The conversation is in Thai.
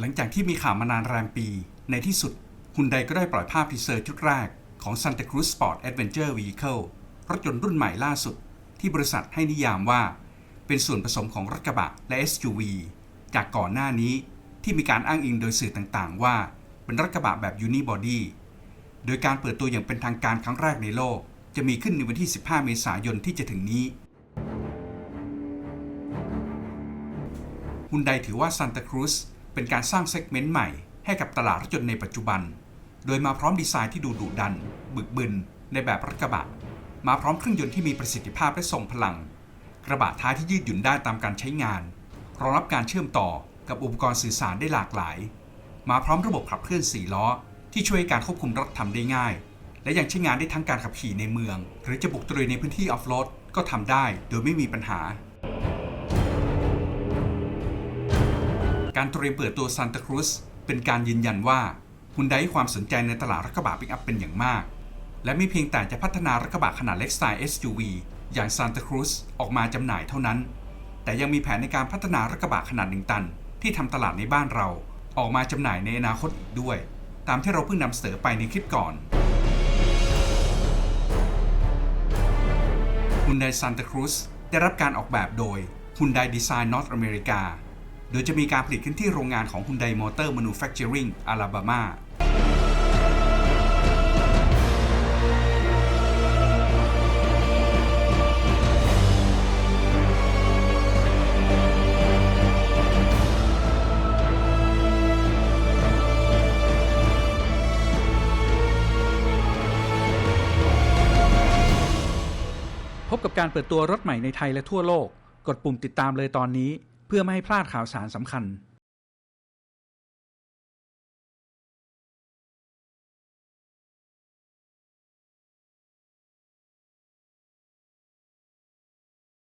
หลังจากที่มีข่าวมานานแรมปี ในที่สุดฮุนไดก็ได้ปล่อยภาพทีเซอร์ชุดแรกของ Santa Cruz Sport Adventure Vehicle รถยนต์รุ่นใหม่ล่าสุด ที่บริษัทให้นิยามว่า เป็นส่วนผสมของรถกระบะและ SUV จากก่อนหน้านี้ที่มีการอ้างอิงโดยสื่อต่างๆ ว่า เป็นรถกระบะแบบ Unibody โดยการเปิดตัวอย่างเป็นทางการครั้งแรกในโลก จะมีขึ้นในวันที่ 15 เมษายนที่จะถึงนี้ฮุนไดถือว่าซานตาครูซ เป็นการสร้างเซกเมนต์ใหม่ให้กับตลาดรถยนต์ในปัจจุบัน โดยมาพร้อมดีไซน์ที่ดูดุดัน บึกบึน ในแบบรถกระบะ มาพร้อมเครื่องยนต์ที่มีประสิทธิภาพและทรงพลัง กระบะท้ายที่ยืดหยุ่นได้ตามการใช้งาน รองรับการเชื่อมต่อกับอุปกรณ์สื่อสารได้หลากหลาย มาพร้อมระบบขับเคลื่อน4ล้อ ที่ช่วยให้การควบคุมรถทำได้ง่าย และยังใช้งานได้ทั้งการขับขี่ในเมือง หรือจะบุกตรุยในพื้นที่ออฟโรดก็ทำได้ โดยไม่มีปัญหา การเตรียมเปิดตัวซานตาครูซเป็นการยืนยันว่าฮุนไดให้ความสนใจในตลาดรถกระบะปิกอัพเป็นอย่างมาก และไม่เพียงแต่จะพัฒนารถกระบะขนาดเล็กสไตล์ SUV อย่างซานตาครูซออกมาจำหน่ายเท่านั้น แต่ยังมีแผนในการพัฒนารถกระบะขนาดหนึ่งตัน ที่ทำตลาดในบ้านเรา ออกมาจำหน่ายในอนาคตอีกด้วย ตามที่เราเพิ่งนำเสนอไปในคลิปก่อน Hyundai Santa Cruz ได้รับการออกแบบโดย Hyundai Design North America โดยจะมีการผลิตขึ้นที่โรงงานของ Hyundai Motor Manufacturing Alabama พบกับการเปิดตัวรถใหม่ในไทยและทั่วโลก กดปุ่มติดตามเลยตอนนี้ เพื่อไม่ให้พลาดข่าวสารสำคัญ